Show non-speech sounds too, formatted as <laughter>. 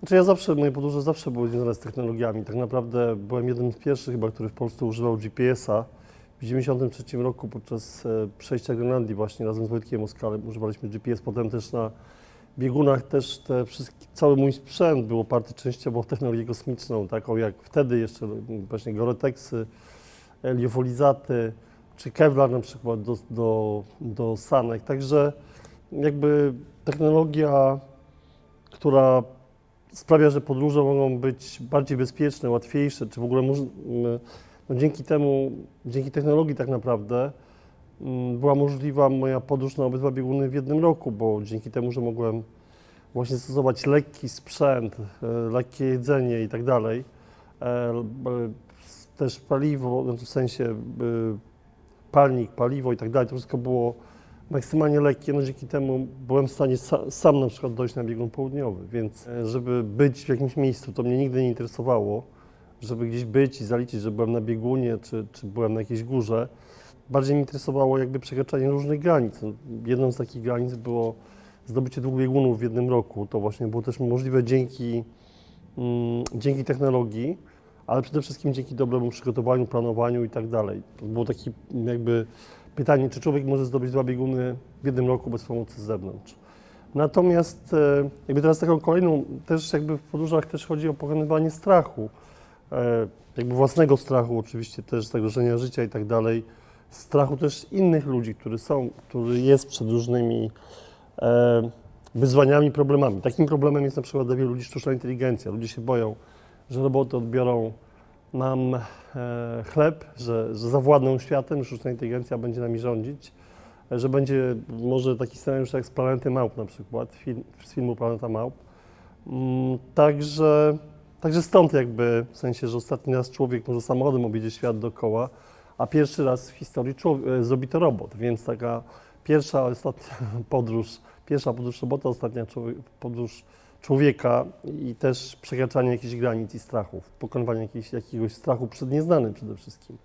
Znaczy ja zawsze, moje podróże zawsze były związane z technologiami. Tak naprawdę byłem jednym z pierwszych chyba, który w Polsce używał GPS-a. W 1993 roku podczas e, przejścia Grenlandii właśnie razem z Wojtkiem Oskalem używaliśmy GPS. Potem też na biegunach też te wszystkie, cały mój sprzęt był oparty częściowo o technologię kosmiczną, taką jak wtedy jeszcze mm, właśnie Goretexy, e, liofolizaty czy Kevlar na przykład do, do, do sanek. Także jakby technologia, która sprawia, że podróże mogą być bardziej bezpieczne, łatwiejsze, czy w ogóle moż, m, no dzięki temu, dzięki technologii tak naprawdę m, była możliwa moja podróż na obydwa bieguny w jednym roku, bo dzięki temu, że mogłem właśnie stosować lekki sprzęt, e, lekkie jedzenie i tak dalej, e, też paliwo, znaczy w sensie e, palnik, paliwo i tak dalej, to wszystko było maksymalnie lekkie, no dzięki temu byłem w stanie sa, sam na przykład dojść na biegun południowy, więc e, żeby być w jakimś miejscu, to mnie nigdy nie interesowało, żeby gdzieś być i zaliczyć, że byłem na biegunie, czy, czy byłem na jakiejś górze. Bardziej mnie interesowało jakby przekraczanie różnych granic. No, Jedną z takich granic było zdobycie dwóch biegunów w jednym roku. To właśnie było też możliwe dzięki, mm, dzięki technologii, ale przede wszystkim dzięki dobremu przygotowaniu, planowaniu i tak dalej. To było takie jakby pytanie, czy człowiek może zdobyć dwa bieguny w jednym roku bez pomocy z zewnątrz. Natomiast e, jakby teraz taką kolejną, też jakby w podróżach też chodzi o pokonywanie strachu, e, jakby własnego strachu oczywiście, też zagrożenia życia i tak dalej, strachu też innych ludzi, którzy są, który jest przed różnymi e, wyzwaniami, problemami. Takim problemem jest na przykład dla wielu ludzi sztuczna inteligencja. Ludzie się boją, że roboty odbiorą nam e, chleb, że, że zawładną światem, że sztuczna inteligencja będzie nami rządzić, e, że będzie może taki scenariusz jak z Planety Małp na przykład, film, z filmu Planeta Małp. Mm, Także, także stąd jakby, w sensie, że ostatni raz człowiek może samochodem objedzie świat dookoła, a pierwszy raz w historii człowiek, e, zrobi to robot, więc taka pierwsza, ostatnia <laughs> podróż, pierwsza podróż robota, ostatnia podróż człowieka i też przekraczanie jakichś granic i strachów, pokonywanie jakichś, jakiegoś strachu przed nieznanym przede wszystkim.